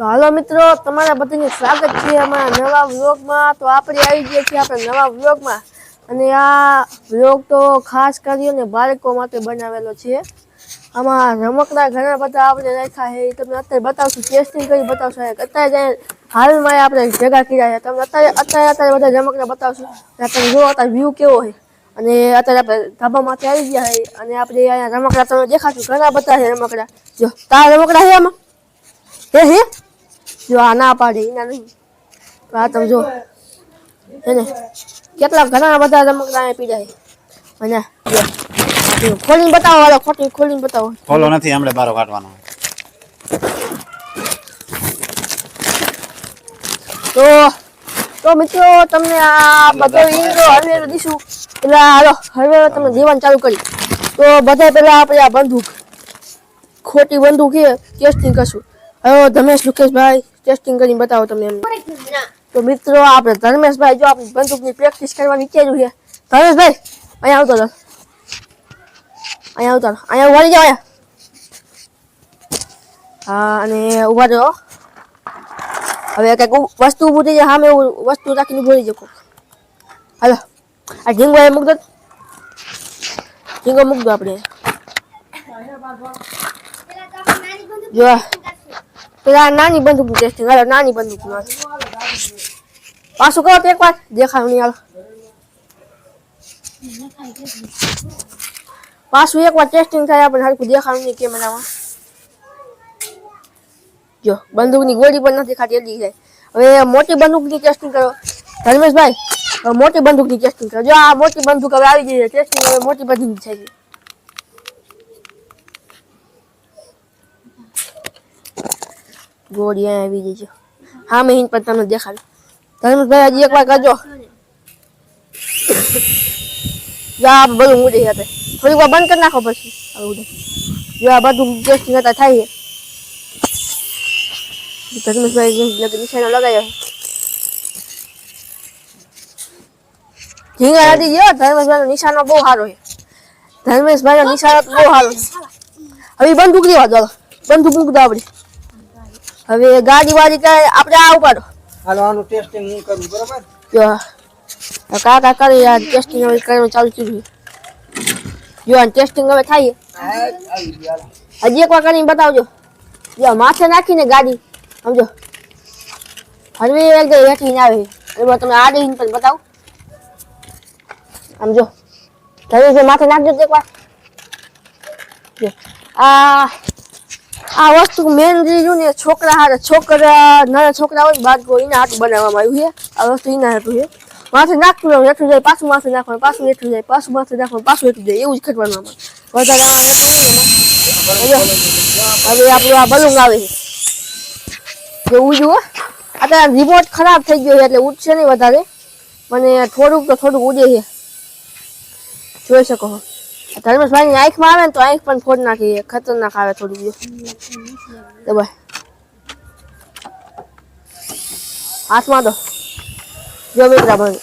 તો હાલો મિત્રો, તમારા બધાનું સ્વાગત છે અમારા નવા વ્લોગમાં. તો આપણે આવી ગયા છીએ આપણા નવા વ્લોગમાં. અને આ વ્લોગ તો ખાસ કરીને બાળકો માટે બનાવેલો છે. આમાં રમકડા ઘણા બધા આપણે રાખ્યા છે. તમને અત્યારે બતાવશું ટેસ્ટિંગ કરી બતાવશું. અત્યારે હાલમાં આપણે ભેગા કર્યા છે. તમને અત્યારે અત્યારે અત્યારે બધા રમકડા બતાવશું. અત્યારે જુઓ અત્યારે વ્યૂ કેવો છે. અને અત્યારે આપણે ધાબામાંથી આવી ગયા છે. અને આપણે અહીંયા રમકડા તમે દેખાશું ઘણા બધા છે રમકડા. જો, તારા રમકડા છે આમાં? હે હે? જો આ ના પાડે એના નહીં. આ તમે જો એને કેટલા ઘણા બધા રમકડા પીડાય. પીડા અને ખોલીને બતાવો વાળો ખોટી ખોલીને બતાવો. ખોલો નથી હમણાં બારો કાઢવાનો. તો તો મિત્રો તમને આ બધો ઇન્ટ્રો હળવેરો દીશું. એટલે હાલો હળવેરો તમને જીવન ચાલુ કરી. તો બધા પહેલા આપણે આ બંદૂક ખોટી બંદૂક છે ટેસ્ટિંગ કરશું. હવે ધમેશ લુકેશભાઈ ટેસ્ટિંગ કરીને બતાવો તમે એમ. તો મિત્રો આપણે ધર્મેશભાઈ જો આપણે બંદૂકની પ્રેક્ટિસ કરવાની વિચાર્યું છે ધર્મેશભાઈ અહીંયા આવતો રહો. અહીંયા આવતો અહીંયા ઊભા રહી જાઓ હા અને ઊભા રહો. હવે કંઈક વસ્તુ ઊભું થઈ જાય સામે વસ્તુ રાખીને ઊભું રહી જાય હાલો. આ ઢીંગો એ મૂક દો. ઢીંગો મૂક દો આપણે. જો પેલા નાની બંદૂકનું ટેસ્ટિંગ હાલો, નાની બંદૂકનું પાછું કહો એક વાર દેખાયું નહીં હાલો. પાછું એક વાર ટેસ્ટિંગ થાય આપણે હરખું દેખાવ નહીં કેમેરામાં. જો, બંદૂકની ગોળી પણ નથી ખાતી એટલી જાય. હવે મોટી બંદૂકની ટેસ્ટિંગ કરો. ધર્મેશભાઈ મોટી બંદૂકની ટેસ્ટિંગ કરો. જો આ મોટી બંદૂક હવે આવી ગઈ છે ટેસ્ટિંગ હવે મોટી બંદૂક થઈ ગઈ. ગોળી આવી છે. હા, મેં પણ તમને દેખાડું. ધર્મેશભાઈ હજી એકવાર કરજો. જો બધું ઉડે છે થોડીક વાર બંધ કરી નાખો પછી. ઉડે. જો આ બધું ટેસ્ટિંગ હતા થાય. ધર્મેશભાઈ નિશાનો લગાવ્યો ઝીંગા નથી ગયો ધર્મેશભાઈ નિશાનો બહુ સારો છે. ધર્મેશભાઈ નો નિશાનો બહુ સારો છે. હવે બંદૂક લેવા દો બંદૂક મૂક દો આપણે હવે ગાડી વાળી કાંઈ આપણે આ ઉપાડો હાલો આનું ટેસ્ટિંગ હું કરું બરાબર? જો. આ કાકા કરી આ ટેસ્ટિંગ હવે કરવાનું ચાલુ કર્યું છે. જો આ ટેસ્ટિંગ હવે થાય. આવી ગયા છે. હજી એકવાર કરીને બતાવજો. જો માથે નાખીને ગાડી સમજો. હરવી એકદમ હેઠી આવે. એમાં તમે આડીને પણ બતાવો. આમ જો ધરીને માથે નાખજો તો એકવાર જો. આ આ વસ્તુ મેન રીઝન ને છોકરા હારે છોકરા, નાના છોકરા હોય બાળકો એના હાથ બનાવવામાં આવ્યું છે. આ વસ્તુ એના હાટું છે. માથે નાખવું હેઠું જાય, પાછું માથે નાખવાનું, પાછું હેઠું જાય, પાછું માથે નાખવાનું, પાછું હેઠું જાય, એવું જ ખેડવાનું વધારે હેઠું નહીં હવે આપણું આ બલૂન આવે છે. જો ઉડ્યું હો અત્યારે રિમોટ ખરાબ થઈ ગયો છે, એટલે ઉડશે નહીં વધારે. મને થોડુંક તો થોડુંક ઉડે છે. જોઈ શકો છો આ ધર્મેશભાઈની આંખમાં આવે ને તો આંખ પણ ફોડ નાખી. ખતરનાક આવે થોડું તો ભાઈ હાથમાં દો. જો મિત્ર ભાઈ.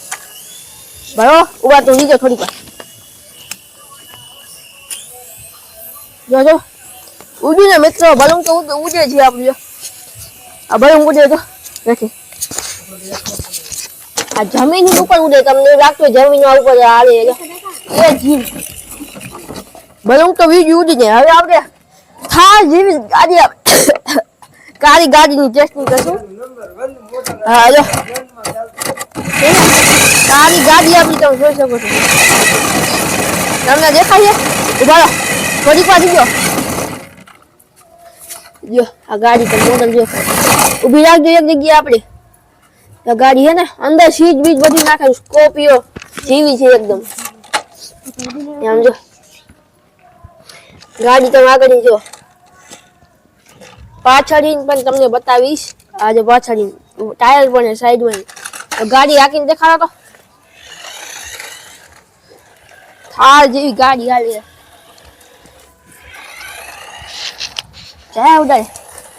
ભરો ઊભા તું લીજો થોડીક વાર. જો જો. ઉડ્યું ને મિત્રો બલૂન તો ઉડ- ઉડે છે આપણું આ બલૂન ઉડે તો નથી આ જમીન ઉપર ઉડે, તમને લાગતું જમીન ઉપર આવે એ જીવ. બલૂન તો વીજ ઉડી જાય હવે આપણે થાર જેવી ગાડી કાળી ગાડીની ટેસ્ટિંગ કરશું. હા, જો. કાળી ગાડી આપી તમે જોઈ શકો છો. તમને દેખાય છે? ઊભા થોડીક વાર જો. જો, આ ગાડી તો મોડલ જો ઊભી રાખજો એક જગ્યાએ આપણે. આ ગાડી હે ને, અંદર સીટ બીજ બધી નાખે સ્કોપિયો જેવી છે એકદમ. આમ જો. ગાડી તમે આગળ જો. પાછળ પણ તમને બતાવીશ. આજે પાછળ ટાયર પણ સાઈડમાં તો ગાડી રાખીને દેખાડો તો. થાર જેવી ગાડી હાલી. જાય ઉડાય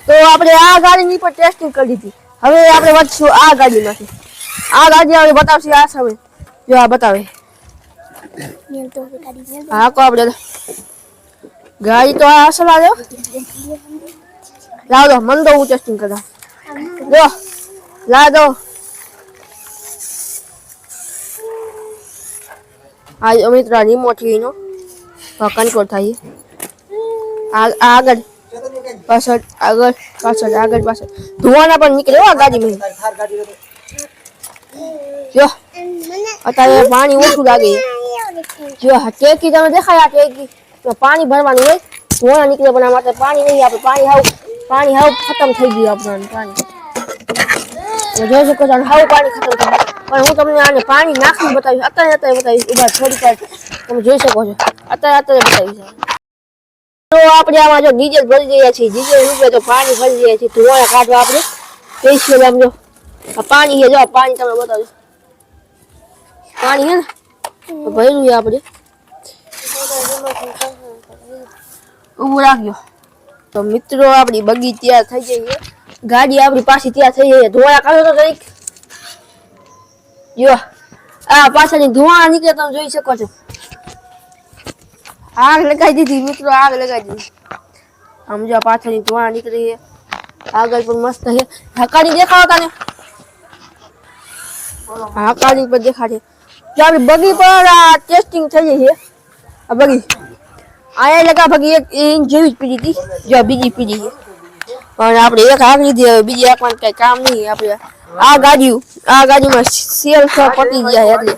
તો આપણે આ ગાડીની પણ ટેસ્ટિંગ કરી દીધી. હવે આપણે વધશું આ ગાડીમાંથી. આ ગાડી આપણે બતાવશું આ સમય જો આ બતાવે. હા કો આપણે. ગાડી તો આ અસલ આવ્યો લાવ દો, મન તો હું ટેસ્ટિંગ કરતા જો લા દો આ જો મિત્રો આ રિમોટ છે એનો કંટ્રોલ થાય છે. આ આ આગળ ચેતનની કઈ પાછળ, આગળ પાછળ આગળ, પાછળ ધોવાના પણ નીકળે હો આ ગાડીમાં તારી થાર ગાડી રહે. જો, અત્યારે પાણી ઓછું લાગે છે. જો, આ ટેકી તમે દેખાય, આ ટેકી તો પાણી ભરવાનું હોય ધોવાના નીકળે પણ આ માટે પાણી નહીં આપણે પાણી હાવ પાણી હાવ ખતમ થઈ ગયું આપણને, પાણી. તમે જોઈ શકો છો, હાવ પાણી ખતમ થઈ ગયું. પણ હું તમને આને પાણી નાખીને બતાવીશ અત્યારે અત્યારે બતાવીશ, ઊભા થોડીક વાર તમે જોઈ શકો છો. અત્યારે અત્યારે બતાવીશ. તો આપણે આમાં જો ડીઝલ ભરી રહ્યા છીએ, ડીઝલ રૂપિયા તો પાણી ભરી રહ્યા છીએ ધોવાના કાઢવા આપણે. સ્પેશિયલ આમ જો. આ પાણી છે, જો, આ પાણી તમને બતાવીશ. પાણી હે ને? તો ભર્યું છે આપણે. ઊભું રાખજો. તો મિત્રો, આપણી બગી તૈયાર થઈ છે. ગાડી આપણી પાછી તૈયાર થઈ જઈએ છે. કાઢો તો જરીક જો, આ પાછળની ધોવાણા નીકળે તમે જોઈ શકો છો. આગ લગાવી દીધી મિત્રો, આગ લગાવી દીધી. આમ જો પાછળની ધોવાણા નીકળી આગળ પણ મસ્ત છે. હકાડી દેખાવો તને. હકાડી પણ દેખાડે. જો, આપણી બગી પર ટેસ્ટિંગ થઈ જઈએ આ બગી. આયા લગા ભગી એક ઇંચ જેવી જ પીડી હતી. જો બીજી પીડી છે. પણ આપણે એક હાક લીધી, હવે બીજી હાકવાનું કઈ કામ નહીં આપણે. આ ગાડી આ ગાડીમાં સેલ પતી ગયા એટલે.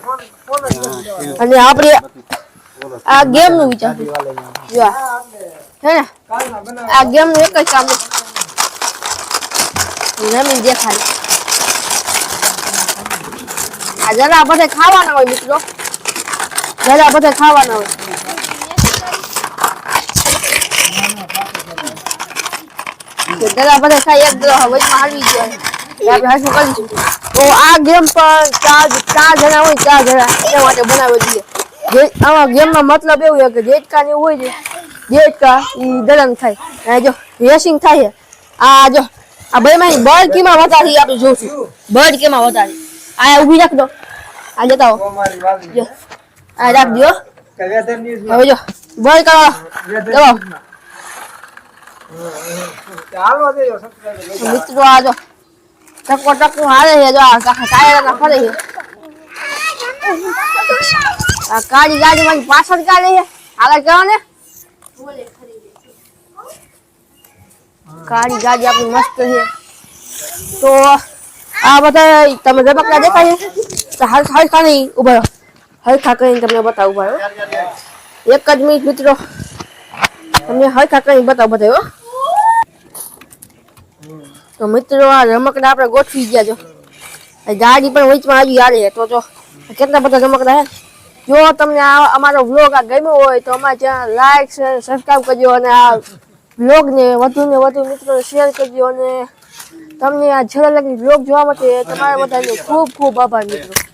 અને આપણે આ ગેમનું વિચાર જો હે ને? આ ગેમનું એક જ કામ. જમીન દેખાય આ જરા બધે ખાવાના હોય મિત્રો. જરા બધે ખાવાના હોય. જરા બધે ખાઈ એક દરો વચમાં હાલવી જાય આપણે હાથું કરીશું તો આ ગેમ પણ ચાર ચાર જણા હોય ચાર જણા. એના માટે બનાવી દઈએ. જે આમાં ગેમનો મતલબ એવું છે કે જેટકા ને એવું હોય છે જેટકા ઈ દલન થાય. અને જો રેસિંગ થાય આ જો આ બે માં બળ કેમાં વધારી આપણે જોશું. બળ કેમાં વધારી આ ઊભી રાખ દો. આ જતા આ રાખ દો. હવે જો. બળ કરો દબાવો. મિત્રો આ જો ટકો ટકો હારે છે જો ટાયર ફરે આ કાળી ગાડી મારી પાછળ કાઢે છે આગળ કરો ને કાળી ગાડી આપણી મસ્ત છે તો આ બધા તમે રમકડા દેખાય તો હર હરખા નહીં ઊભા હરખા કરીને તમને બતાવું એક જ મિનિટ મિત્રો તમને હરખા કરીને બતાવું હો તો મિત્રો, આ રમકડા આપણે ગોઠવી ગયા છો ગાડી પણ વચમાં આવી છે. તો જો, કેટલા બધા રમકડા હે જો તમને આ અમારો વ્લોગ આ ગમ્યો હોય તો અમારે ત્યાં લાઈક સબસ્ક્રાઈબ કરજો અને આ વ્લોગને વધુ ને વધુ મિત્રો શેર કરજો અને તમને આ છેલ્લા લગી વ્લોગ જોવા માટે તમારા બધાનો ખૂબ ખૂબ આભાર મિત્રો.